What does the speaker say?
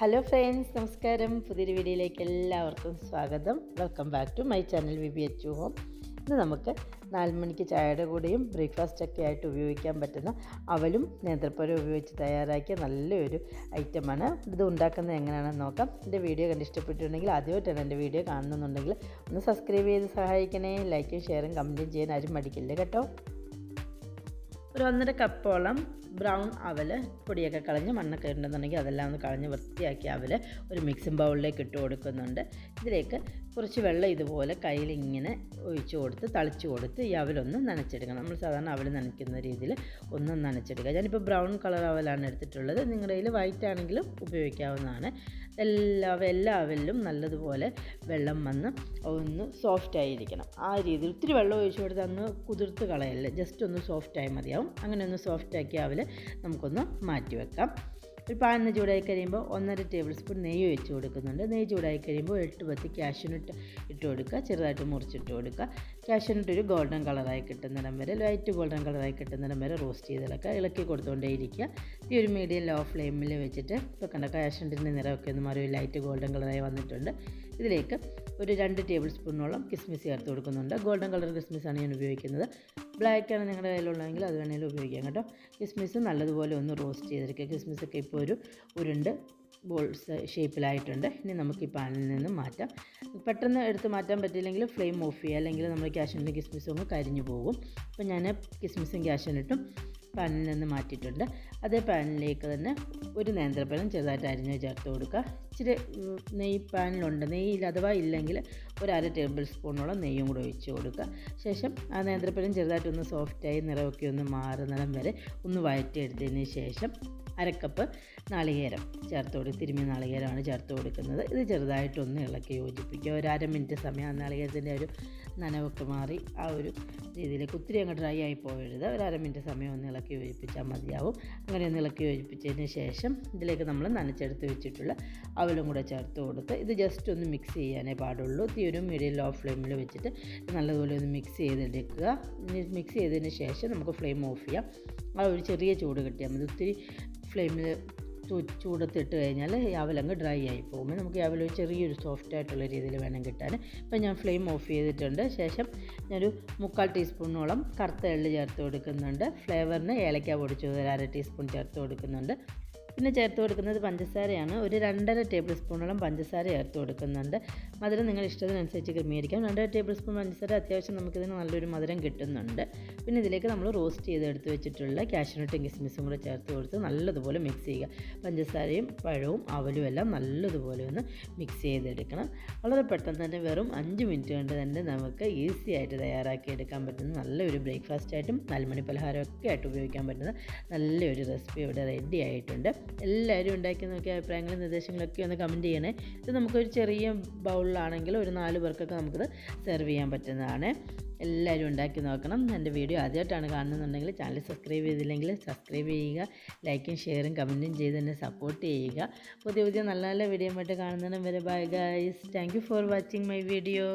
Hello friends നമസ്കാരം. പുതിയൊരു വീഡിയോയിലേക്ക് എല്ലാവർക്കും സ്വാഗതം. Welcome back to my channel V B H home ഇന്ന് നമുക്ക് നാല് മണിക്ക് ചായയുടെ കൂടെയും ബ്രേക്ക്ഫാസ്റ്റ് ഒക്കെ ആയിട്ട് ഉപയോഗിക്കാൻ പറ്റുന്ന അവലും നേന്ത്രപ്പഴം ഉപയോഗിച്ച് തയ്യാറാക്കിയ നല്ലൊരു ഐറ്റമാണ്. ഇത് ഉണ്ടാക്കുന്നത് എങ്ങനെയാണെന്ന് നോക്കാം. എന്റെ വീഡിയോ കണ്ട് ഇഷ്ടപ്പെട്ടിട്ടുണ്ടെങ്കിൽ തന്നെ എന്റെ വീഡിയോ കാണുന്നുണ്ടെങ്കിൽ ഒന്ന് സബ്സ്ക്രൈബ് ചെയ്ത് സഹായിക്കണേ. ലൈക്കും ഷെയറും കമന്റും ചെയ്യാൻ ആരും മടിക്കില്ല കേട്ടോ? ഒരു ഒന്നര കപ്പോളം ബ്രൗൺ അവൽ പൊടിയൊക്കെ കളഞ്ഞ് മണ്ണൊക്കെ ഉണ്ടെന്നുണ്ടെങ്കിൽ അതെല്ലാം ഒന്ന് കളഞ്ഞ് വൃത്തിയാക്കി അവൽ ഒരു മിക്സിംഗ് ബൗളിലേക്ക് ഇട്ട് കൊടുക്കുന്നുണ്ട്. ഇതിലേക്ക് കുറച്ച് വെള്ളം ഇതുപോലെ കയ്യിൽ ഇങ്ങനെ ഒഴിച്ചു കൊടുത്ത് തളിച്ചു കൊടുത്ത് ഈ അവലൊന്ന് നനച്ചെടുക്കണം. നമ്മൾ സാധാരണ അവൽ നനയ്ക്കുന്ന രീതിയിൽ ഒന്ന് നനച്ചെടുക്കുക. ഞാനിപ്പോൾ ബ്രൗൺ കളർ അവലാണ് എടുത്തിട്ടുള്ളത്. നിങ്ങളുടെ കയ്യിൽ വൈറ്റ് ആണെങ്കിലും ഉപയോഗിക്കാവുന്നതാണ്. എല്ലാ എല്ലാ അവലിലും നല്ലതുപോലെ വെള്ളം വന്ന് ഒന്ന് സോഫ്റ്റ് ആയിരിക്കണം. ആ രീതിയിൽ ഒത്തിരി വെള്ളം ഒഴിച്ചു കൊടുത്ത് അന്ന് കുതിർത്ത് കളയല്ലേ. ജസ്റ്റ് ഒന്ന് സോഫ്റ്റായി മതിയാവും. അങ്ങനെ ഒന്ന് സോഫ്റ്റാക്കി അവൽ നമുക്കൊന്ന് മാറ്റി വെക്കാം. ഒരു പാനിന് ചൂടായി കഴിയുമ്പോൾ ഒന്നര ടേബിൾ സ്പൂൺ നെയ്യ് ഒഴിച്ച് കൊടുക്കുന്നുണ്ട്. നെയ്യ് ചൂടായി കഴിയുമ്പോൾ എട്ട് പത്ത് കാഷ്യൂനട്ട് ഇട്ട് കൊടുക്കുക. ചെറുതായിട്ട് മുറിച്ചിട്ട് കൊടുക്കുക. കാഷ്യൂനട്ട് ഒരു ഗോൾഡൻ കളറായി കിട്ടുന്നിടം വരെ ലൈറ്റ് ഗോൾഡൻ കളറായി കിട്ടുന്നിടം വരെ റോസ്റ്റ് ചെയ്തിളക്കുക ഇളക്കി കൊടുത്തുകൊണ്ടേ ഇരിക്കുക. ഈ ഒരു മീഡിയം ലോ ഫ്ലെയിമിൽ വെച്ചിട്ട് ഇപ്പോൾ കണ്ട കാഷ്യൂനട്ടിന്റെ നിറമൊക്കെ ഒന്ന് മാറി ലൈറ്റ് ഗോൾഡൻ കളറായി വന്നിട്ടുണ്ട്. ഇതിലേക്ക് ഒരു രണ്ട് ടേബിൾ സ്പൂണോളം കിസ്മിസ് ചേർത്ത് കൊടുക്കുന്നുണ്ട്. ഗോൾഡൻ കളർ കിസ്മിസാണ് ഞാൻ ഉപയോഗിക്കുന്നത്. ബ്ലാക്ക് ആണ് നിങ്ങളുടെ കയ്യിലുള്ളതെങ്കിൽ അത് വേണമെങ്കിലും ഉപയോഗിക്കാം കേട്ടോ. കിസ്മിസ് നല്ലതുപോലെ ഒന്ന് റോസ്റ്റ് ചെയ്തെടുക്കുക. കിസ്മിസൊക്കെ ഇപ്പോൾ ഒരു ഉരുണ്ട് ബോൾസ് ഷേപ്പിലായിട്ടുണ്ട്. ഇനി നമുക്ക് ഈ പാനിൽ നിന്ന് മാറ്റാം. പെട്ടെന്ന് എടുത്ത് മാറ്റാൻ പറ്റില്ലെങ്കിൽ ഫ്ലെയിം ഓഫ് ചെയ്യുക. അല്ലെങ്കിൽ നമ്മൾ ക്യാഷിന്റെ കിസ്മിസും ഒന്ന് കരിഞ്ഞു പോകും. അപ്പോൾ ഞാൻ കിസ്മിസും ക്യാഷിനിട്ടും പാനിൽ നിന്ന് മാറ്റിയിട്ടുണ്ട്. അതേ പാനിലേക്ക് തന്നെ ഒരു നേന്ത്രപ്പഴം ചെറുതായിട്ട് അരിഞ്ഞ് ചേർത്ത് കൊടുക്കുക. ഇച്ചിരി നെയ്യ് പാനിലുണ്ട്. നെയ്യ് അഥവാ ഇല്ലെങ്കിൽ ഒരു അര ടേബിൾ സ്പൂണോളം നെയ്യും കൂടെ ഒഴിച്ച് കൊടുക്കുക. ശേഷം ആ നേന്ത്രപ്പഴം ചെറുതായിട്ടൊന്ന് സോഫ്റ്റായി നിറമൊക്കെ ഒന്ന് മാറുന്നിടം വരെ ഒന്ന് വഴറ്റിയെടുത്തതിന് ശേഷം അരക്കപ്പ് നാളികേരം ചേർത്ത് തിരുമ്മി നാളികേരമാണ് ചേർത്ത് കൊടുക്കുന്നത്. ഇത് ചെറുതായിട്ടൊന്ന് ഇളക്കി യോജിപ്പിക്കുക. ഒരു അര മിനിറ്റ് സമയം ആ നാളികേരത്തിന്റെ ഒരു നനവൊക്കെ മാറി ആ ഒരു രീതിയിലേക്ക് ഒത്തിരി അങ്ങ് ഡ്രൈ ആയി പോകരുത്. ഒരു അര മിനിറ്റ് സമയം ഒന്ന് ഇളക്കി യോജിപ്പിച്ചാൽ മതിയാവും. അങ്ങനെ ഒന്ന് ഇളക്കി യോജിപ്പിച്ചതിന് ശേഷം ഇതിലേക്ക് നമ്മൾ നനച്ചെടുത്ത് വെച്ചിട്ടുള്ള അവലും കൂടെ ചേർത്ത് കൊടുത്ത് ഇത് ജസ്റ്റ് ഒന്ന് മിക്സ് ചെയ്യാനേ പാടുള്ളൂ. തീ ഒരു മീഡിയം ലോ ഫ്ലെയിമിൽ വെച്ചിട്ട് നല്ലതുപോലെ ഒന്ന് മിക്സ് ചെയ്തെടുക്കുക. മിക്സ് ചെയ്തതിന് ശേഷം നമുക്ക് ഫ്ലെയിം ഓഫ് ചെയ്യാം. ആ ഒരു ചെറിയ ചൂട് കിട്ടിയാൽ മതി. ഒത്തിരി ഫ്ലെയിമിൽ ചൂടത്തിട്ട് കഴിഞ്ഞാൽ യാവലങ്ങ് ഡ്രൈ ആയി പോകുമ്പോൾ നമുക്ക് അവൽ ചെറിയൊരു സോഫ്റ്റ് ആയിട്ടുള്ള രീതിയിൽ വേണം കിട്ടാൻ. ഇപ്പം ഞാൻ ഫ്ലെയിം ഓഫ് ചെയ്തിട്ടുണ്ട്. ശേഷം ഞാനൊരു മുക്കാൽ ടീസ്പൂണോളം കറുത്ത എള്ള് ചേർത്ത് കൊടുക്കുന്നുണ്ട്. ഫ്ലേവറിന് ഏലക്ക പൊടിച്ചത് ഒരു അര ടീസ്പൂൺ ചേർത്ത് കൊടുക്കുന്നുണ്ട്. പിന്നെ ചേർത്ത് കൊടുക്കുന്നത് പഞ്ചസാരയാണ്. ഒരു രണ്ടര ടേബിൾ സ്പൂണോളം പഞ്ചസാര ചേർത്ത് കൊടുക്കുന്നുണ്ട്. മധുരം നിങ്ങൾ ഇഷ്ടത്തിനനുസരിച്ച് ക്രമീകരിക്കാം. രണ്ടര ടേബിൾ സ്പൂൺ പഞ്ചസാര അത്യാവശ്യം നമുക്കിതിന് നല്ലൊരു മധുരം കിട്ടുന്നുണ്ട്. പിന്നെ ഇതിലേക്ക് നമ്മൾ റോസ്റ്റ് ചെയ്ത് എടുത്ത് വെച്ചിട്ടുള്ള കാഷ്യൂനട്ടും കിസ്മിസും കൂടെ ചേർത്ത് കൊടുത്ത് നല്ലതുപോലെ മിക്സ് ചെയ്യുക. പഞ്ചസാരയും പഴവും അവലും എല്ലാം നല്ലതുപോലെ ഒന്ന് മിക്സ് ചെയ്തെടുക്കണം. വളരെ പെട്ടെന്ന് തന്നെ വെറും അഞ്ച് മിനിറ്റ് കൊണ്ട് തന്നെ നമുക്ക് ഈസി ആയിട്ട് തയ്യാറാക്കി എടുക്കാൻ പറ്റുന്ന നല്ലൊരു ബ്രേക്ക്ഫാസ്റ്റ് ആയിട്ടും നാലുമണി പലഹാരമൊക്കെ ആയിട്ട് ഉപയോഗിക്കാൻ പറ്റുന്ന നല്ലൊരു റെസിപ്പി ഇവിടെ റെഡി ആയിട്ടുണ്ട്. എല്ലാവരും ഉണ്ടാക്കി നോക്കിയ അഭിപ്രായങ്ങളും നിർദ്ദേശങ്ങളൊക്കെ ഒന്ന് കമന്റ് ചെയ്യണേ. ഇത് നമുക്കൊരു ചെറിയ ബൗളിലാണെങ്കിൽ ഒരു നാല് പേർക്കൊക്കെ നമുക്കിത് സെർവ് ചെയ്യാൻ പറ്റുന്നതാണ്. എല്ലാവരും ഉണ്ടാക്കി നോക്കണം. എന്റെ വീഡിയോ ആദ്യമായിട്ടാണ് കാണുന്നുണ്ടെങ്കിൽ ചാനൽ സബ്സ്ക്രൈബ് ചെയ്തില്ലെങ്കിൽ സബ്സ്ക്രൈബ് ചെയ്യുക ലൈക്കും ഷെയറും കമന്റും ചെയ്ത് എന്നെ സപ്പോർട്ട് ചെയ്യുക. പുതിയ പുതിയ നല്ല നല്ല വീഡിയോ ആയിട്ട് കാണുന്നതിനും വരെ bye guys thank for watching my video